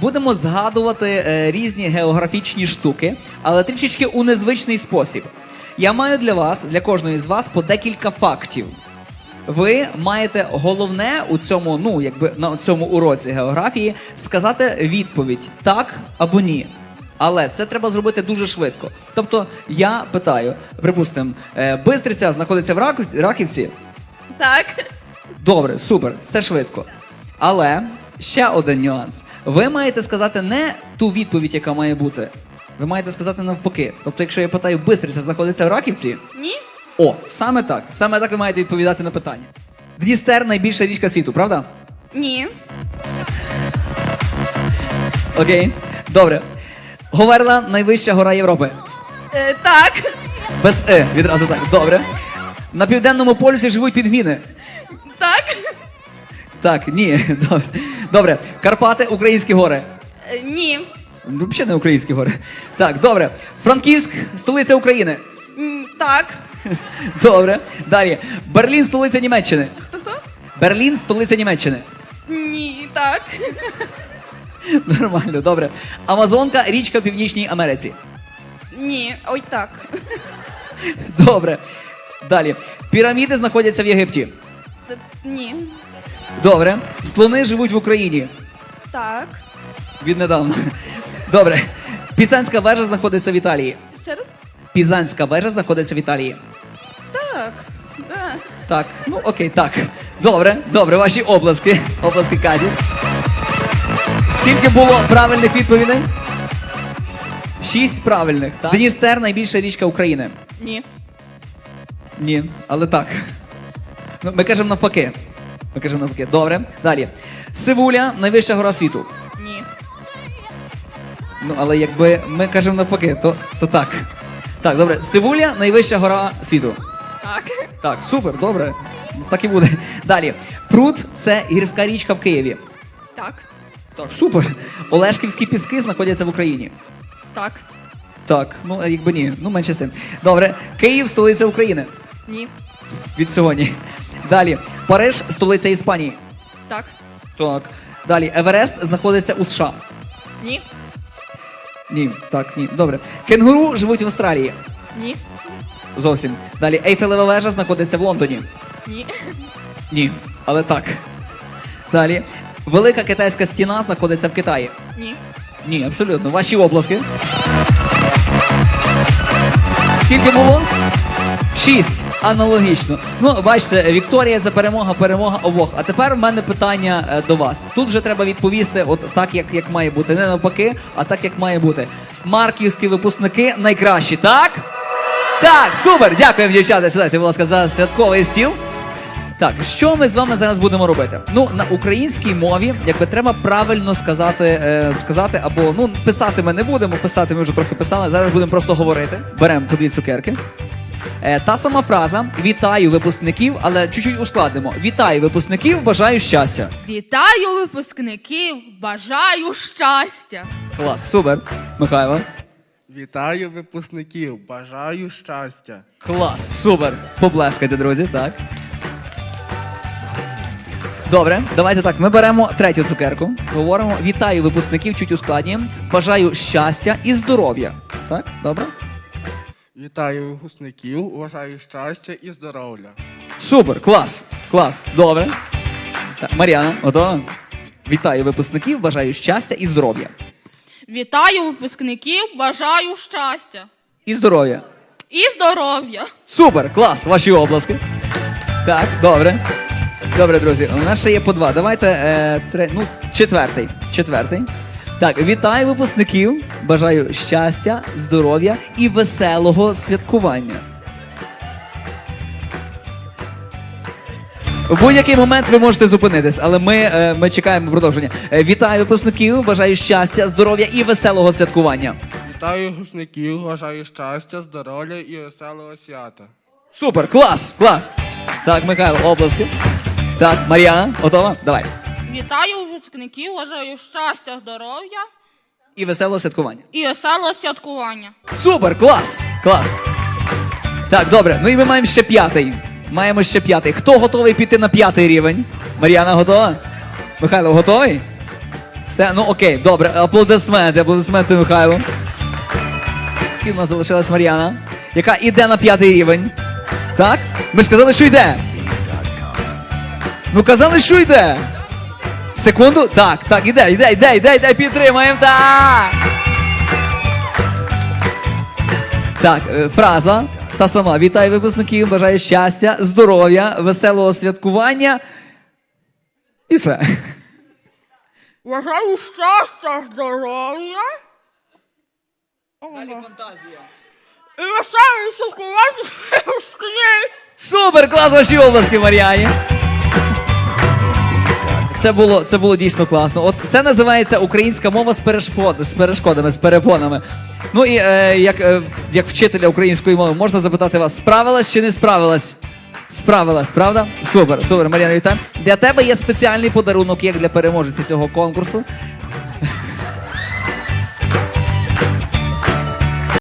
будемо згадувати е, різні географічні штуки, але трішечки у незвичний спосіб. Я маю для вас, для кожної з вас, по декілька фактів. Ви маєте головне у цьому, ну якби на цьому уроці географії сказати відповідь так або ні. Але це треба зробити дуже швидко. Тобто, я питаю, припустимо, е, Бистриця знаходиться в Раків- Раківці. Так. Добре, супер, це швидко. Але ще один нюанс. Ви маєте сказати не ту відповідь, яка має бути. Ви маєте сказати навпаки. Тобто, якщо я питаю, Бистриця знаходиться в Раківці, Ні? о, саме так. Саме так ви маєте відповідати на питання. Дністер найбільша річка світу, правда? Ні. Окей. Добре. Говерла найвища гора Європи. Е, так. Без е, відразу так. Добре. На південному полюсі живуть підгміни. Так. Ні. Добре. Добре. Карпати, українські гори. Е, ні. Ну, Взагалі не українські гори. Так, добре. Франківськ, столиця України. М, Так. Добре. Далі. Берлін, столиця Німеччини. Хто хто? Берлін, столиця Німеччини. Ні, так. Нормально, добре. Амазонка, річка в Північній Америці. Ні. Ой, так. Добре. Далі. Піраміди знаходяться в Єгипті. Е, Ні. Добре. Слони живуть в Україні. Так. Віднедавна. Добре. Пізанська вежа знаходиться в Італії. Ще раз? Пізанська вежа знаходиться в Італії. Так. Е. Так, ну окей, так. Добре, добре, ваші обласки. Обласки Каді. Скільки було правильних відповідей? Шість правильних. Так? Дністер найбільша річка України. Ні. Ні, але так. Ну, ми кажемо навпаки. Ми кажемо навпаки. Добре. Далі. Сивуля найвища гора світу. Ні. Ну, але якби ми кажемо навпаки, то, то так. Так, добре. Сивуля найвища гора світу. Так. Так, супер, добре. Так і буде. Далі. Прут це гірська річка в Києві. Так. Так, супер. Олешківські піски знаходяться в Україні. Так. Так, ну якби ні. Ну, менше з тим. Добре. Київ столиця України. Ні. Від сьогодні. Далі. Париж столиця Іспанії. Так. Так. Далі. Еверест знаходиться у США. Ні. Ні, так, ні. Добре. Кенгуру живуть в Австралії. Ні. Зовсім. Далі. Ейфелева вежа знаходиться в Лондоні. Ні. Ні, але так. Далі. Велика китайська стіна знаходиться в Китаї. Ні. Ні, абсолютно. Ваші обласки. Скільки було? Шість. Аналогічно. Ну, бачите, Вікторія це перемога, перемога обох. А тепер в мене питання е, до вас. Тут вже треба відповісти, от так, як, як має бути. Не навпаки, а так, як має бути. Марківські випускники найкращі, так? Так, супер! Дякуємо, дівчата. Сідайте, будь ласка, за святковий стіл. Так, що ми з вами зараз будемо робити? Ну, на українській мові, якби треба правильно сказати, е, сказати, або ну писати ми не будемо, писати ми вже трохи писали. Зараз будемо просто говорити. Беремо по дві цукерки. Е, та сама фраза Вітаю випускників, але чуть-чуть ускладнимо. Вітаю випускників, бажаю щастя. Вітаю випускників! Бажаю щастя! Клас, супер. Михайло. Вітаю випускників! Бажаю щастя! Клас, супер. Поблескайте, друзі, так. Добре, давайте так. Ми беремо третю цукерку. Говоримо вітаю випускників, чуть ускладнюємо. Бажаю щастя і здоров'я. Так, добре? Вітаю випускників! Бажаю щастя і здоров'я! Супер, клас, клас, добре. Так, Мар'яна, готова? Вітаю випускників, бажаю щастя і здоров'я. Вітаю випускників! Бажаю щастя! І здоров'я. І здоров'я! Супер, клас, ваші обласки. Так, добре. Добре, друзі. У нас ще є по два. Давайте е, тре, ну, четвертий. Четвертий. Так, вітаю випускників. Бажаю щастя, здоров'я і веселого святкування. В будь-який момент ви можете зупинитись, але ми, е, ми чекаємо продовження. Е, вітаю випускників, бажаю щастя, здоров'я і веселого святкування. Вітаю випускників! Бажаю щастя, здоров'я і веселого свята! Супер, клас, клас. Так, Михайло, обласки. Так, Мар'яна, готова? Давай. Вітаю випускників! Бажаю щастя, здоров'я І веселого святкування. і веселого святкування! Супер, клас, клас. Так, добре. Ну і ми маємо ще п'ятий. Маємо ще п'ятий. Хто готовий піти на п'ятий рівень? Мар'яна готова? Михайло, готовий? Все, ну окей, добре. Аплодисменти, аплодисменти Михайлу. Всі в нас залишилась Мар'яна, яка іде на п'ятий рівень. Так? Ми ж казали, що йде. Ну казали, що йде. Секунду. Так, так, іде, іде, іде, іде, іде, підтримаємо. Так. Так, е, фраза та сама. Вітаю випускників, бажаю щастя, здоров'я, веселого святкування. І все. Бажаю щастя, здоров'я. І веселий випускний. Супер! Клас ваші обласки, Мар'яні. Це було, це було дійсно класно. От це називається українська мова з перешкод, з перешкодами, з перепонами. Ну і е, як, е, як вчителя української мови можна запитати вас, справилась чи не справилась? Справилась, правда? Супер, супер, Мар'яна, вітаю. Для тебе є спеціальний подарунок, як для переможниці цього конкурсу.